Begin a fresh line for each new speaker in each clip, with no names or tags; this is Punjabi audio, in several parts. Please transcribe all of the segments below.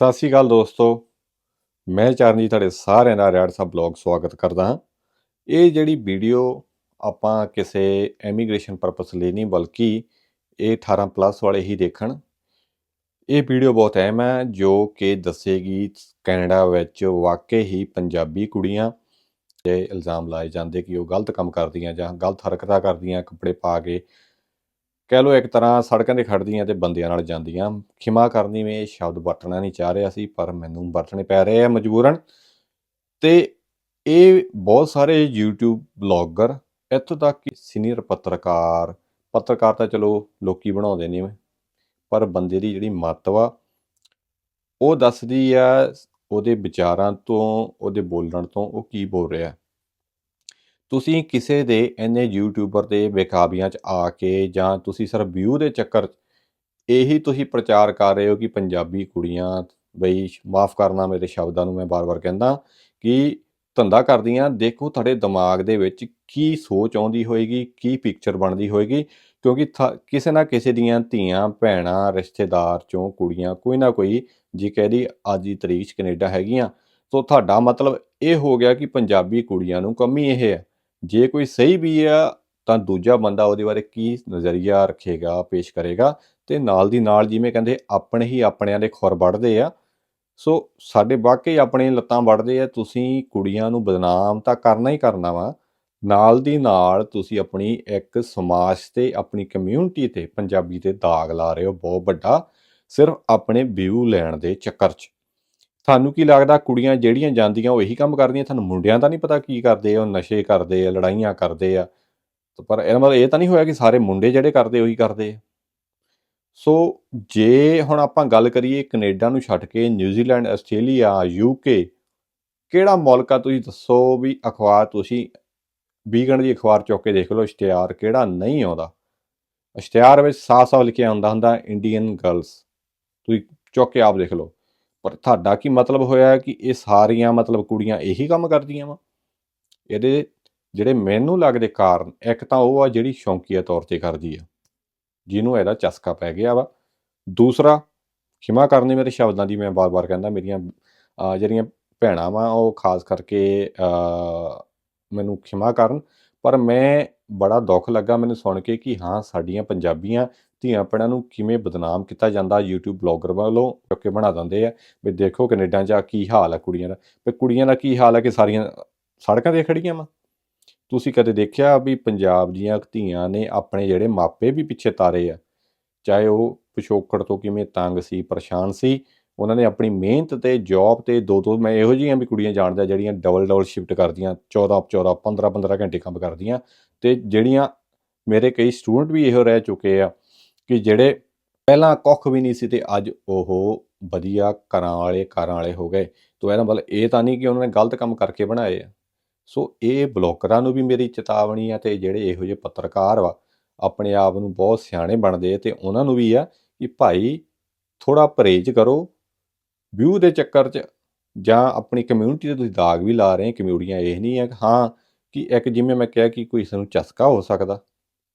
ਸਤਿ ਸ਼੍ਰੀ ਅਕਾਲ ਦੋਸਤੋ। ਮੈਂ ਚਰਨਜੀਤ, ਤੁਹਾਡੇ ਸਾਰਿਆਂ ਦਾ ਰੈਡ ਸਾਹਿਬ ਬਲੌਗ ਸਵਾਗਤ ਕਰਦਾ ਹਾਂ। ਇਹ ਜਿਹੜੀ ਵੀਡੀਓ ਆਪਾਂ ਕਿਸੇ ਐਮੀਗ੍ਰੇਸ਼ਨ ਪਰਪਸ ਲਈ ਨਹੀਂ, ਬਲਕਿ ਇਹ 18 ਪਲੱਸ ਵਾਲੇ ਹੀ ਦੇਖਣ, ਇਹ ਵੀਡੀਓ ਬਹੁਤ ਅਹਿਮ ਹੈ, ਜੋ ਕਿ ਦੱਸੇਗੀ ਕੈਨੇਡਾ ਵਿੱਚ ਵਾਕਈ ਹੀ ਪੰਜਾਬੀ ਕੁੜੀਆਂ ਤੇ ਇਲਜ਼ਾਮ ਲਾਏ ਜਾਂਦੇ ਕਿ ਉਹ ਗਲਤ ਕੰਮ ਕਰਦੀਆਂ ਜਾਂ ਗਲਤ ਹਰਕਤਾਂ ਕਰਦੀਆਂ, ਕੱਪੜੇ ਪਾ ਕੇ ਕਹਿ ਲਓ ਇੱਕ ਤਰ੍ਹਾਂ ਸੜਕਾਂ ਤੇ ਖੜਦੀਆਂ ਤੇ ਬੰਦਿਆਂ ਨਾਲ ਜਾਂਦੀਆਂ। ਖਿਮਾ ਕਰਨੀ ਮੈਂ ਇਹ ਸ਼ਬਦ ਵਰਤਣਾ ਨਹੀਂ ਚਾਹ ਰਿਹਾ ਸੀ, ਪਰ ਮੈਨੂੰ ਵਰਤਣੇ ਪੈ ਰਹੇ ਆ ਮਜਬੂਰਨ। ਤੇ ਇਹ ਬਹੁਤ ਸਾਰੇ YouTube ਬਲੌਗਰ ਇੱਥੋਂ ਤੱਕ ਕਿ ਸੀਨੀਅਰ ਪੱਤਰਕਾਰ ਪੱਤਰਕਾਰ ਤਾਂ ਚਲੋ ਲੋਕੀ ਬਣਾਉਂਦੇ ਨੇ ਪਰ ਬੰਦੇ ਦੀ ਜਿਹੜੀ ਮੱਤ ਵਾ, ਉਹ ਦੱਸਦੀ ਆ ਉਹਦੇ ਵਿਚਾਰਾਂ ਤੋਂ, ਉਹਦੇ ਬੋਲਣ ਤੋਂ ਉਹ ਕੀ ਬੋਲ ਰਿਹਾ। ਤੁਸੀਂ ਕਿਸੇ ਦੇ ਇੰਨੇ ਯੂਟਿਊਬਰ ਦੇ ਬੇਕਾਬੀਆਂ 'ਚ ਆ ਕੇ ਜਾਂ ਤੁਸੀਂ ਸਿਰਫ ਵਿਊ ਦੇ ਚੱਕਰ 'ਚ ਇਹੀ ਤੁਸੀਂ ਪ੍ਰਚਾਰ ਕਰ ਰਹੇ ਹੋ ਕਿ ਪੰਜਾਬੀ ਕੁੜੀਆਂ, ਬਈ ਮਾਫ ਕਰਨਾ ਮੇਰੇ ਸ਼ਬਦਾਂ ਨੂੰ ਮੈਂ ਬਾਰ-ਬਾਰ ਕਹਿੰਦਾ ਕਿ ਧੰਦਾ ਕਰਦੀਆਂ, ਦੇਖੋ ਤੁਹਾਡੇ ਦਿਮਾਗ ਦੇ ਵਿੱਚ ਕੀ ਸੋਚ ਆਉਂਦੀ ਹੋਏਗੀ, ਕੀ ਪਿਕਚਰ ਬਣਦੀ ਹੋਏਗੀ, ਕਿਉਂਕਿ ਥ- ਕਿਸੇ ਨਾ ਕਿਸੇ ਦੀਆਂ ਧੀਆਂ, ਭੈਣਾਂ, ਰਿਸ਼ਤੇਦਾਰ ਚੋਂ ਕੁੜੀਆਂ ਕੋਈ ਨਾ ਕੋਈ ਜੀ ਕਹਿਦੀ ਅੱਜ ਦੀ ਤਰੀਕ 'ਚ ਕੈਨੇਡਾ ਹੈਗੀਆਂ। ਸੋ ਤੁਹਾਡਾ ਮਤਲਬ ਇਹ ਹੋ ਗਿਆ ਕਿ ਪੰਜਾਬੀ ਕੁੜੀਆਂ ਨੂੰ ਕਮੀ ਇਹ ਹੈ। ਜੇ ਕੋਈ ਸਹੀ ਵੀ ਆ, ਤਾਂ ਦੂਜਾ ਬੰਦਾ ਉਹਦੇ ਬਾਰੇ ਕੀ ਨਜ਼ਰੀਆ ਰੱਖੇਗਾ, ਪੇਸ਼ ਕਰੇਗਾ ਤੇ ਨਾਲ ਦੀ ਨਾਲ ਜਿਵੇਂ ਕਹਿੰਦੇ ਆਪਣੇ ਹੀ ਆਪਣਿਆਂ ਦੇ ਖੁਰ ਵੱਢਦੇ ਆ। ਸੋ ਸਾਡੇ ਵਾਕਈ ਆਪਣੇ ਲੱਤਾਂ ਵੱਢਦੇ ਆ, ਤੁਸੀਂ ਕੁੜੀਆਂ ਨੂੰ ਬਦਨਾਮ ਤਾਂ ਕਰਨਾ ਹੀ ਕਰਨਾ ਵਾ। ਨਾਲ ਦੀ ਨਾਲ ਤੁਸੀਂ ਆਪਣੀ ਇੱਕ ਸਮਾਜ ਤੇ, ਆਪਣੀ ਕਮਿਊਨਿਟੀ ਤੇ ਪੰਜਾਬੀ ਤੇ ਦਾਗ ਲਾ ਰਹੇ ਹੋ, ਬਹੁਤ ਵੱਡਾ, ਸਿਰਫ ਆਪਣੇ ਵਿਊ ਲੈਣ ਦੇ ਚੱਕਰ 'ਚ। ਤੁਹਾਨੂੰ ਕੀ ਲੱਗਦਾ ਕੁੜੀਆਂ ਜਿਹੜੀਆਂ ਜਾਂਦੀਆਂ ਉਹ ਇਹੀ ਕੰਮ ਕਰਦੀਆਂ? ਤੁਹਾਨੂੰ ਮੁੰਡਿਆਂ ਦਾ ਨਹੀਂ ਪਤਾ ਕੀ ਕਰਦੇ ਆ, ਉਹ ਨਸ਼ੇ ਕਰਦੇ ਆ, ਲੜਾਈਆਂ ਕਰਦੇ ਆ। ਤੇ ਪਰ ਇਹਦਾ ਮਤਲਬ ਇਹ ਤਾਂ ਨਹੀਂ ਹੋਇਆ ਕਿ ਸਾਰੇ ਮੁੰਡੇ ਜਿਹੜੇ ਕਰਦੇ ਉਹੀ ਕਰਦੇ ਆ। ਸੋ ਜੇ ਹੁਣ ਆਪਾਂ ਗੱਲ ਕਰੀਏ ਕੈਨੇਡਾ ਨੂੰ ਛੱਡ ਕੇ, ਨਿਊਜ਼ੀਲੈਂਡ, ਆਸਟ੍ਰੇਲੀਆ ਯੂਕੇ ਕਿਹੜਾ ਮੁਲਕ ਆ ਤੁਸੀਂ ਦੱਸੋ ਵੀ ਅਖਬਾਰ ਤੁਸੀਂ ਵੀਗਣ ਦੀ ਅਖਬਾਰ ਚੁੱਕ ਕੇ ਦੇਖ ਲਓ, ਇਸ਼ਤਿਹਾਰ ਕਿਹੜਾ ਨਹੀਂ ਆਉਂਦਾ। ਇਸ਼ਤਿਹਾਰ ਵਿੱਚ ਸਾਫ਼-ਸਾਫ਼ ਲਿਖਿਆ ਹੁੰਦਾ ਹੁੰਦਾ ਇੰਡੀਅਨ ਗਰਲਸ ਤੁਸੀਂ ਚੁੱਕ ਕੇ ਆਪ ਦੇਖ ਲਓ। ਪਰ ਤੁਹਾਡਾ ਕੀ ਮਤਲਬ ਹੋਇਆ ਕਿ ਇਹ ਸਾਰੀਆਂ ਮਤਲਬ ਕੁੜੀਆਂ ਇਹੀ ਕੰਮ ਕਰਦੀਆਂ ਵਾ? ਇਹਦੇ ਜਿਹੜੇ ਮੈਨੂੰ ਲੱਗਦੇ ਕਾਰਨ, ਇੱਕ ਤਾਂ ਉਹ ਆ ਜਿਹੜੀ ਸ਼ੌਂਕੀਆ ਤੌਰ ਤੇ ਕਰਦੀ ਆ, ਜਿਹਨੂੰ ਇਹਦਾ ਚਸਕਾ ਪੈ ਗਿਆ ਵਾ। ਦੂਸਰਾ, ਖਿਮਾ ਕਰਨੀ ਮੇਰੇ ਸ਼ਬਦਾਂ ਦੀ ਮੈਂ ਬਾਰ-ਬਾਰ ਕਹਿੰਦਾ, ਮੇਰੀਆਂ ਜਿਹੜੀਆਂ ਭੈਣਾਂ ਵਾ, ਉਹ ਖਾਸ ਕਰਕੇ ਮੈਨੂੰ ਖਿਮਾ ਕਰਨ ਪਰ ਮੈਂ ਬੜਾ ਦੁੱਖ ਲੱਗਾ ਮੈਨੂੰ ਸੁਣ ਕੇ ਕਿ ਹਾਂ, ਸਾਡੀਆਂ ਪੰਜਾਬੀਆਂ ਧੀਆਂ ਭੈਣਾਂ ਨੂੰ ਕਿਵੇਂ ਬਦਨਾਮ ਕੀਤਾ ਜਾਂਦਾ, YouTube ਬਲੌਗਰ ਵੱਲੋਂ ਕਿਉਂਕਿ ਬਣਾ ਦਿੰਦੇ ਆ ਵੀ ਦੇਖੋ ਕੈਨੇਡਾ 'ਚ ਆਹ ਕੀ ਹਾਲ ਆ ਕੁੜੀਆਂ ਦਾ, ਵੀ ਕੁੜੀਆਂ ਦਾ ਕੀ ਹਾਲ ਆ ਕਿ ਸਾਰੀਆਂ ਸੜਕਾਂ ਤੇ ਖੜੀਆਂ ਵਾ। ਤੁਸੀਂ ਕਦੇ ਦੇਖਿਆ ਵੀ ਪੰਜਾਬ ਦੀਆਂ ਧੀਆਂ ਨੇ ਆਪਣੇ ਜਿਹੜੇ ਮਾਪੇ ਵੀ ਪਿੱਛੇ ਤਾਰੇ ਆ, ਚਾਹੇ ਉਹ ਪਿਛੋਕੜ ਤੋਂ ਕਿਵੇਂ ਤੰਗ ਸੀ, ਪਰੇਸ਼ਾਨ ਸੀ ਉਹਨਾਂ ਨੇ ਆਪਣੀ ਮਿਹਨਤ ਤੇ ਜੌਬ ਤੇ ਦੋ ਦੋ, ਮੈਂ ਇਹੋ ਜਿਹੀਆਂ ਵੀ ਕੁੜੀਆਂ ਜਾਣਦਾ ਜਿਹੜੀਆਂ ਡਬਲ ਡਬਲ ਸ਼ਿਫਟ ਕਰਦੀਆਂ 14 14 15 15 ਘੰਟੇ ਕੰਮ ਕਰਦੀਆਂ ਤੇ ਜਿਹੜੀਆਂ ਮੇਰੇ ਕਈ ਸਟੂਡੈਂਟ ਵੀ ਇਹੋ ਰਹਿ ਚੁੱਕੇ ਆ ਕਿ ਜਿਹੜੇ ਪਹਿਲਾਂ ਕੁੱਖ ਵੀ ਨਹੀਂ ਸੀ ਤੇ ਅੱਜ ਉਹ ਵਧੀਆ ਘਰਾਂ ਵਾਲੇ ਕਾਰਾਂ ਵਾਲੇ ਹੋ ਗਏ। ਤੋ ਇਹਦਾ ਮਤਲਬ ਇਹ ਤਾਂ ਨਹੀਂ ਕਿ ਉਹਨਾਂ ਨੇ ਗਲਤ ਕੰਮ ਕਰਕੇ ਬਣਾਏ ਆ। ਸੋ ਇਹ ਬਲੌਕਰਾਂ ਨੂੰ ਵੀ ਮੇਰੀ ਚੇਤਾਵਨੀ ਆ ਤੇ ਜਿਹੜੇ ਇਹੋ ਜਿਹੇ ਪੱਤਰਕਾਰ ਵਾ, ਆਪਣੇ ਆਪ ਨੂੰ ਬਹੁਤ ਸਿਆਣੇ ਬਣਦੇ ਆ ਤੇ ਉਹਨਾਂ ਨੂੰ ਵੀ ਆ ਕਿ ਭਾਈ ਥੋੜਾ ਪਰਹੇਜ਼ ਕਰੋ ਵਿਊ ਦੇ ਚੱਕਰ 'ਚ ਜਾਂ ਆਪਣੀ ਕਮਿਊਨਿਟੀ ਤੇ ਤੁਸੀਂ ਦਾਗ ਵੀ ਲਾ ਰਹੇ ਹੋ ਕਮਿਊਨੀਆਂ ਇਹ ਨਹੀਂ ਹੈ ਕਿ ਹਾਂ ਕਿ ਇੱਕ ਜਿਵੇਂ ਮੈਂ ਕਿਹਾ ਕਿ ਕੋਈ ਸਾਨੂੰ ਚਸਕਾ ਹੋ ਸਕਦਾ,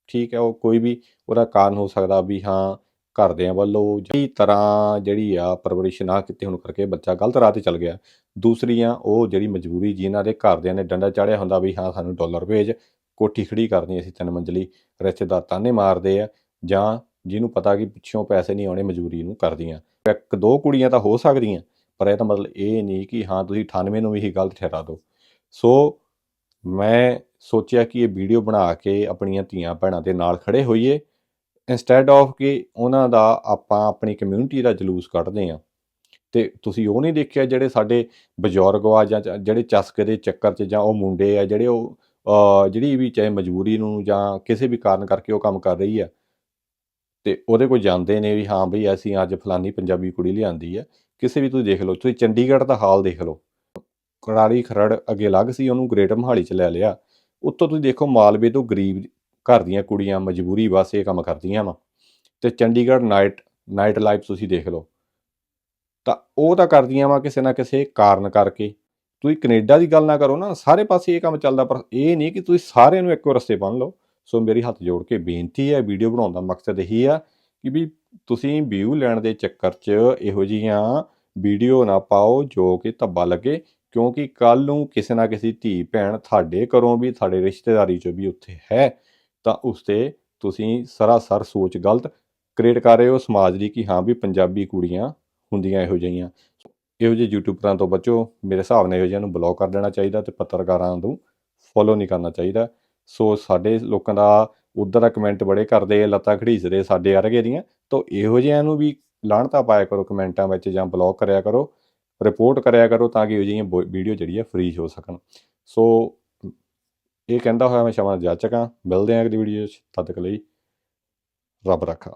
ਠੀਕ ਹੈ, ਉਹ ਕੋਈ ਵੀ ਉਹਦਾ ਕਾਰਨ ਹੋ ਸਕਦਾ ਵੀ ਹਾਂ ਘਰਦਿਆਂ ਵੱਲੋਂ ਜਿਹੜੀ ਤਰ੍ਹਾਂ ਜਿਹੜੀ ਆ ਪਰਵਰਿਸ਼ ਨਾ ਕੀਤੀ ਹੋਣ ਕਰਕੇ ਬੱਚਾ ਗਲਤ ਰਾਹ ਤੇ ਚੱਲ ਗਿਆ। ਦੂਸਰੀ ਆ ਉਹ ਜਿਹੜੀ ਮਜਬੂਰੀ ਜਿਨ੍ਹਾਂ ਦੇ ਘਰਦਿਆਂ ਨੇ ਡੰਡਾ ਚਾੜਿਆ ਹੁੰਦਾ ਵੀ ਹਾਂ ਸਾਨੂੰ ਡਾਲਰ ਭੇਜ, ਕੋਠੀ ਖੜੀ ਕਰਨੀ ਅਸੀਂ ਤਿੰਨ ਮੰਜ਼ਲੀ ਰਿਸ਼ਤੇਦਾਰ ਤਾਨੇ ਮਾਰਦੇ ਆ ਜਾਂ ਜਿਹਨੂੰ ਪਤਾ ਕਿ ਪਿੱਛੋਂ ਪੈਸੇ ਨਹੀਂ ਆਉਣੇ ਮਜਬੂਰੀ ਨੂੰ ਕਰਦੀਆਂ। ਇੱਕ ਦੋ ਕੁੜੀਆਂ ਤਾਂ ਹੋ ਸਕਦੀਆਂ, ਪਰ ਇਹ ਤਾਂ ਮਤਲਬ ਇਹ ਨਹੀਂ ਕਿ ਹਾਂ ਤੁਸੀਂ 98 ਨੂੰ ਵੀ ਹੀ ਗਲਤ ਠਹਿਰਾ ਦਿਓ। ਸੋ ਮੈਂ ਸੋਚਿਆ ਕਿ ਇਹ ਵੀਡੀਓ ਬਣਾ ਕੇ ਆਪਣੀਆਂ ਧੀਆਂ ਭੈਣਾਂ ਦੇ ਨਾਲ ਖੜੇ ਹੋਈਏ ਇੰਸਟੈਡ ਆਫ ਕਿ ਉਹਨਾਂ ਦਾ ਆਪਾਂ ਆਪਣੀ ਕਮਿਊਨਿਟੀ ਦਾ ਜਲੂਸ ਕੱਢਦੇ ਆ ਤੇ ਤੁਸੀਂ ਉਹ ਨਹੀਂ ਦੇਖਿਆ ਜਿਹੜੇ ਸਾਡੇ ਬਜ਼ੁਰਗ ਆ ਜਾਂ ਜਾਂ ਜਿਹੜੇ ਚਸਕੇ ਦੇ ਚੱਕਰ 'ਚ ਜਾਂ ਉਹ ਮੁੰਡੇ ਆ ਜਿਹੜੇ ਉਹ ਜਿਹੜੀ ਵੀ ਚਾਹੇ ਮਜਬੂਰੀ ਨੂੰ ਜਾਂ ਕਿਸੇ ਵੀ ਕਾਰਨ ਕਰਕੇ ਉਹ ਕੰਮ ਕਰ ਰਹੀ ਆ ਤੇ ਉਹਦੇ ਕੋਲ ਜਾਂਦੇ ਨੇ ਵੀ ਹਾਂ ਬਈ ਅਸੀਂ ਅੱਜ ਫਲਾਨੀ ਪੰਜਾਬੀ ਕੁੜੀ ਲਿਆਂਦੀ ਹੈ, ਕਿਸੇ ਵੀ ਤੁਸੀਂ ਦੇਖ ਲਓ, ਤੁਸੀਂ ਚੰਡੀਗੜ੍ਹ ਦਾ ਹਾਲ ਦੇਖ ਲਓ। ਕਰਾਲੀ ਖਰੜ ਅੱਗੇ ਲੱਗ ਸੀ, ਉਹਨੂੰ ਗ੍ਰੇਟ ਮੋਹਾਲੀ ਚ ਲੈ ਲਿਆ। ਉੱਤੋਂ ਤੁਸੀਂ ਦੇਖੋ ਮਾਲਵੇ ਤੋਂ ਗਰੀਬ ਘਰ ਦੀਆਂ ਕੁੜੀਆਂ ਮਜਬੂਰੀ ਵਾਸਤੇ ਇਹ ਕੰਮ ਕਰਦੀਆਂ ਵਾ। ਤੇ ਚੰਡੀਗੜ੍ਹ ਨਾਈਟ ਨਾਈਟ ਲਾਈਫ ਤੁਸੀਂ ਦੇਖ ਲਓ। ਤਾਂ ਉਹ ਤਾਂ ਕਰਦੀਆਂ ਵਾ ਕਿਸੇ ਨਾ ਕਿਸੇ ਕਾਰਨ ਕਰਕੇ। ਤੁਸੀਂ ਕੈਨੇਡਾ ਦੀ ਗੱਲ ਨਾ ਕਰੋ ਨਾ, ਸਾਰੇ ਪਾਸੇ ਇਹ ਕੰਮ ਚੱਲਦਾ ਪਰ ਇਹ ਨਹੀਂ ਕਿ ਤੁਸੀਂ ਸਾਰਿਆਂ ਨੂੰ ਇੱਕੋ ਰਸਤੇ ਬੰਨ ਲਓ। ਸੋ ਮੇਰੀ ਹੱਥ ਜੋੜ ਕੇ ਬੇਨਤੀ ਹੈ, ਵੀਡੀਓ ਬਣਾਉਣ ਦਾ ਮਕਸਦ ਇਹੀ ਆ ਕਿ ਵੀ ਤੁਸੀਂ ਵਿਊ ਲੈਣ ਦੇ ਚੱਕਰ 'ਚ ਇਹੋ ਜੀਆਂ ਵੀਡੀਓ ਨਾ ਪਾਓ ਜੋ ਕਿ ਧੱਬਾ ਲੱਗੇ, ਕਿਉਂਕਿ ਕੱਲ ਨੂੰ ਕਿਸੇ ਨਾ ਕਿਸੇ ਧੀ ਭੈਣ ਤੁਹਾਡੇ ਘਰੋਂ ਵੀ, ਤੁਹਾਡੇ ਰਿਸ਼ਤੇਦਾਰੀ ਚੋਂ ਵੀ ਉੱਥੇ ਹੈ। ਤਾਂ ਉਸ ਤੇ ਤੁਸੀਂ ਸਰਾਸਰ ਸੋਚ ਗਲਤ ਕ੍ਰੀਏਟ ਕਰ ਰਹੇ ਹੋ ਸਮਾਜ ਦੀ ਕਿ ਹਾਂ ਵੀ ਪੰਜਾਬੀ ਕੁੜੀਆਂ ਹੁੰਦੀਆਂ ਇਹੋ ਜਿਹੀਆਂ। ਇਹੋ ਜਿਹੇ ਯੂਟਿਊਬਰਾਂ ਤੋਂ ਬਚੋ, ਮੇਰੇ ਹਿਸਾਬ ਨਾਲ ਇਹੋ ਜਿਹੀਆਂ ਨੂੰ ਬਲੌਕ ਕਰ ਦੇਣਾ ਚਾਹੀਦਾ ਤੇ ਪੱਤਰਕਾਰਾਂ ਨੂੰ ਫੋਲੋ ਨਹੀਂ ਕਰਨਾ ਚਾਹੀਦਾ। ਸੋ ਸਾਡੇ ਲੋਕਾਂ ਦਾ ਉਧਰ ਦਾ ਕਮੈਂਟ ਬੜੇ ਕਰਦੇ ਆ, ਲੱਤਾਂ ਘੜੀਸਦੇ ਸਾਡੇ ਅਰਗੇ ਦੀਆਂ। ਤਾਂ ਇਹੋ ਜਿਹਿਆਂ ਨੂੰ ਵੀ ਲਾਹਣਤਾ ਪਾਇਆ ਕਰੋ ਕਮੈਂਟਾਂ ਵਿੱਚ ਜਾਂ ਬਲੌਕ ਕਰਿਆ ਕਰੋ ਰਿਪੋਰਟ ਕਰਿਆ ਕਰੋ ਤਾਂ ਕਿ ਇਹੋ ਜਿਹੀਆਂ ਵੀਡੀਓ ਜਿਹੜੀ ਹੈ ਫ੍ਰੀ ਹੋ ਸਕਣ। ਸੋ ਇਹ ਕਹਿੰਦਾ ਹੋਇਆ ਮੈਂ ਸ਼ਮਾ ਜਾਚਕਾਂ। ਮਿਲਦੇ ਹਾਂ ਅਗਲੀ ਵੀਡੀਓ 'ਚ। ਤਦ ਤੱਕ ਲਈ ਰੱਬ ਰੱਖਾ।